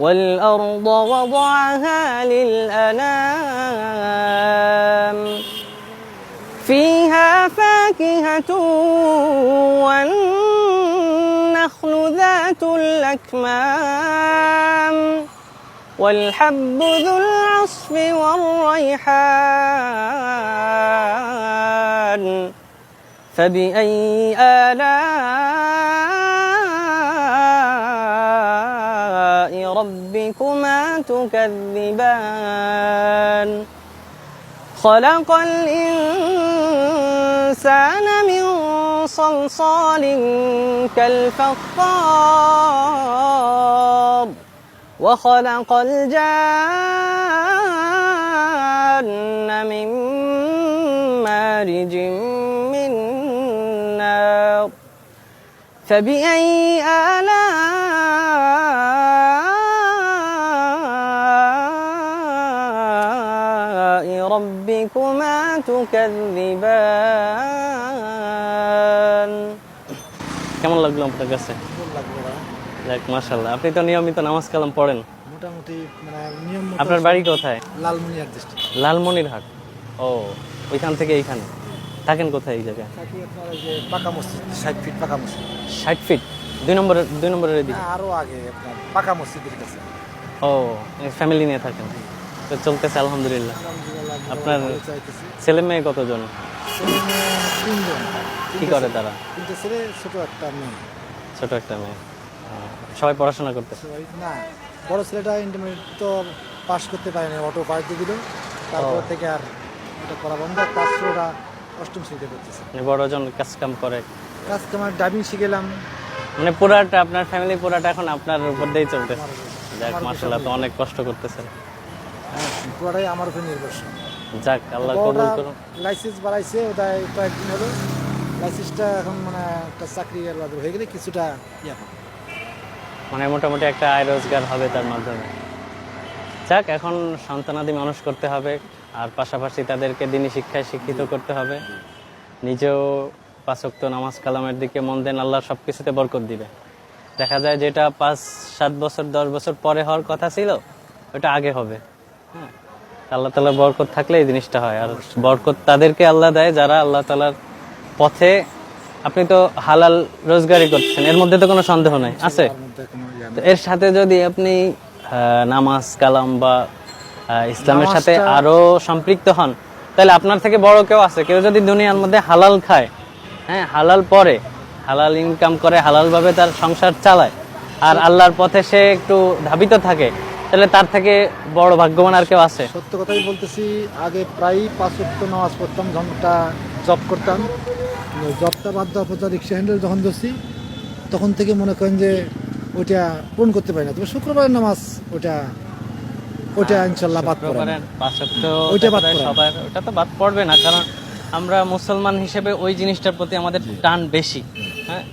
والأرض وضعها للأنام. فيها فاكهة والنخل ذات الأكمام. والحب ذو العصف والريحان. فبأي آلاء ربكما تكذبان. خلق الإنسان من صلصال كالفخار وخلق الجان من مارج من نار. فبأي آلاء ربكما تكذبان কেমন লাগলো আপনার কাছে যাক মাশাল্লাহ আপনি তো নিয়মিত নামাজ কালাম পড়েন মোটামুটি মানে নিয়ম মতো আপনার বাড়ি কোথায় লালমনিরহাট ডিস্ট্রিক্ট লালমনিরহাট ও ওইখান থেকে এইখানে থাকেন কোথায় এই জায়গায় থাকি আপনার ওই যে পাকা মসজিদ ষাট ফিট পাকা মসজিদ ষাট ফিট দুই নম্বরের দুই নম্বরের দিকে না, আরো আগে আপনার পাকা মসজিদের কাছে ও ফ্যামিলি নিয়ে থাকেন তো চলতেছে আলহামদুলিল্লাহ। আপনার ছেলে মেয়ে কতজন? কি করে তারা? ছেলে ছোট একটা মেয়ে। ছোট একটা মেয়ে সবাই পড়াশোনা করতেছে না বড় ছেলেটা ইন্টারমিডিয়েট তো পাস করতে? পারেনি অটো পাস দিয়ে দিল তারপর থেকে আর ওটা করা বন্ধ পাঁচ ওরা অষ্টম শ্রেণীতে করতেছে মানে বড়জন কাজ কাম করে? কাজ আমার ড্রাইভিং শিখেলাম মানে পুরাটা আপনার ফ্যামিলি পুরাটা এখন আপনার উপর দিয়েই চলতেছে। যাক মাসাল্লাহ তো অনেক কষ্ট করতেছেন। পুরোটাই আমার উপর নির্ভরশীল। যাক আল্লাহ কবুল করুন। লাইসেন্স বাড়াইছে ওটাই কয়েকদিন হলো। লাইসেন্সটা এখন মানে একটা চাকরি হয়ে গেলে কিছুটা ইয়া। মানে মোটামুটি একটা আয় রোজগার হবে তার মাধ্যমে। যাক এখন সন্তানাদি মানুষ করতে হবে আর পাশাপাশি তাদেরকে দিনই শিক্ষায় শিক্ষিত করতে হবে। নিজেও পাঁচক্ত নামাজ কালামের দিকে মন দেন আল্লাহ সব কিছুতে বরকত দিবে। দেখা যায় যেটা পাঁচ সাত বছর দশ বছর পরে হওয়ার কথা ছিল ওটা আগে হবে। আল্লাহ তালা বরকত থাকলে এই জিনিসটা হয়। আর বরকত তাদেরকে আল্লাহ দেয় যারা আল্লাহ তালার পথে আপনি তো হালাল রোজগারি করছেন এর মধ্যে তো কোনো সন্দেহ নাই আছে? এর সাথে যদি আপনি নামাজ কালাম বা ইসলামের সাথে আরও সম্পৃক্ত হন তাহলে আপনার থেকে বড় কেউ আছে? কেউ যদি দুনিয়ার মধ্যে হালাল খায় হ্যাঁ হালাল পরে হালাল ইনকাম করে হালাল ভাবে তার সংসার চালায় আর আল্লাহর পথে সে একটু ধাবিত থাকে তাহলে তার থেকে বড় ভাগ্যবান আর কেউ আছে? সত্য কথাই বলতেছি আগে প্রায় পাঁচ ওয়াক্ত নামাজ পড়তাম একটা জব করতাম। জবটা বাদ দেওয়ার পর রিক্সা হ্যান্ডেল যখন ধরছি তখন থেকে মনে করেন যে ওইটা পূরণ করতে পারি না। তবে শুক্রবারের নামাজ ওটা ওটা ইনশাল্লাহ বাদ পড়ে ওইটা বাদ সবার ওটা তো বাদ পড়বে না কারণ আমরা মুসলমান হিসেবে ওই জিনিসটার প্রতি আমাদের টান বেশি হ্যাঁ?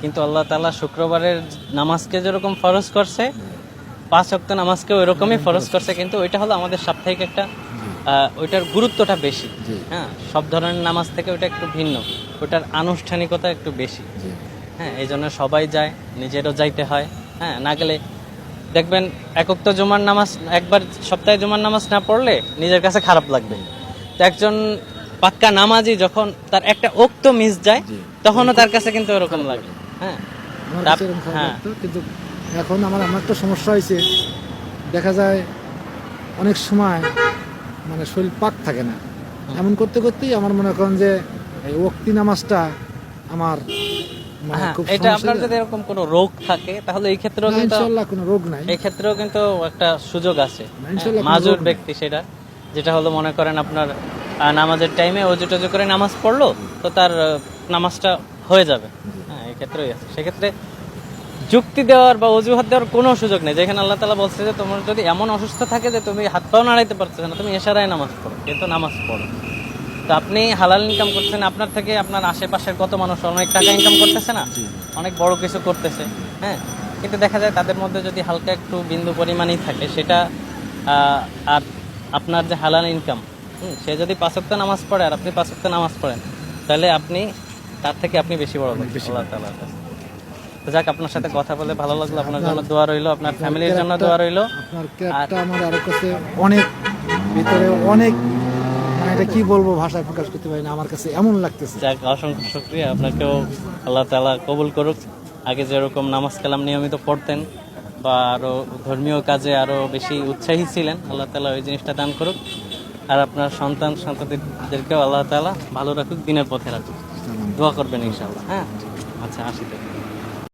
কিন্তু আল্লাহ তালা শুক্রবারের নামাজকে যেরকম ফরজ করছে পাঁচ ওয়াক্ত নামাজকেও এরকমই ফরজ করছে কিন্তু ওইটা হলো আমাদের সাপ্তাহিক একটা ওইটার গুরুত্বটা বেশি। হ্যাঁ সব ধরনের নামাজ থেকে ওটা একটু ভিন্ন ওটার আনুষ্ঠানিকতা একটু বেশি। হ্যাঁ এই জন্য সবাই যায় নিজেরও যাইতে হয়। হ্যাঁ না গেলে দেখবেন একক তো জুমার নামাজ একবার সপ্তাহে জুমার নামাজ না পড়লে নিজের কাছে খারাপ লাগবে। তো একজন পাক্কা নামাজি যখন তার একটা ওক্ত মিস যায় তখনও তার কাছে কিন্তু ওরকম লাগে। হ্যাঁ হ্যাঁ। এখন আমার আমার একটা সমস্যা হয়েছে। দেখা যায় অনেক সময় মানে শরীর পাক থাকে না। এমন করতে করতেই আমার মনে করেন যে এই ওক্তি নামাজটা আমার মানে হ্যাঁ এটা আপনার যদি এরকম কোনো রোগ থাকে তাহলে এই ক্ষেত্রেও কিন্তু কোনো রোগ নাই। এই ক্ষেত্রেও কিন্তু একটা সুযোগ আছে। মাজুর ব্যক্তি সেটা যেটা হলো মনে করেন আপনার নামাজের টাইমে অজু টজু করে নামাজ পড়ল তো তার নামাজটা হয়ে যাবে। হ্যাঁ এই ক্ষেত্রেই আছে। সেক্ষেত্রে যুক্তি দেওয়ার বা অজুহাত দেওয়ার কোনো সুযোগ নেই। যেখানে আল্লাহ তালা বলছে যে তোমার যদি এমন অসুস্থ থাকে যে তুমি হাত পাও নাড়াইতে পারছ না তুমি এশারায় নামাজ পড়ো কিন্তু নামাজ পড়ো। তো আপনি হালাল ইনকাম করছেন আপনার থেকে আপনার আশেপাশের কত মানুষ অনেক টাকা ইনকাম করতেছে না? অনেক বড় কিছু করতেছে হ্যাঁ? কিন্তু দেখা যায় তাদের মধ্যে যদি হালকা একটু বিন্দু পরিমাণই থাকে সেটা আর আপনার যে হালাল ইনকাম সে যদি পাঁচক্ত নামাজ পড়ে আর আপনি পাঁচক্ত নামাজ পড়েন তাহলে আপনি তার থেকে আপনি বেশি বড় আল্লাহ তাআলার কাছে। যাক আপনার সাথে কথা বলে ভালো লাগল। আপনার জন্য দোয়া রইল আপনার ফ্যামিলির জন্য দোয়া রইল। আপনার ক্যাবটা আমার আরও কাছে অনেক ভিতরে অনেক মানে এটা কি বলব ভাষায় প্রকাশ করতে পারি না আমার কাছে এমন লাগতেছে। যাক অসংখ্য শুক্রিয়া। আপনাকেও আল্লাহ তালা কবুল করুক। আগে যেরকম নামাজ কালাম নিয়মিত পড়তেন বা আরও ধর্মীয় কাজে আরও বেশি উৎসাহী ছিলেন আল্লাহ তালা ওই জিনিসটা দান করুক। আর আপনার সন্তান সন্ততিদেরকেও আল্লাহ তালা ভালো রাখুক দিনের পথে রাখুক। দোয়া করবেন ইনশাল্লাহ হ্যাঁ? আচ্ছা আসি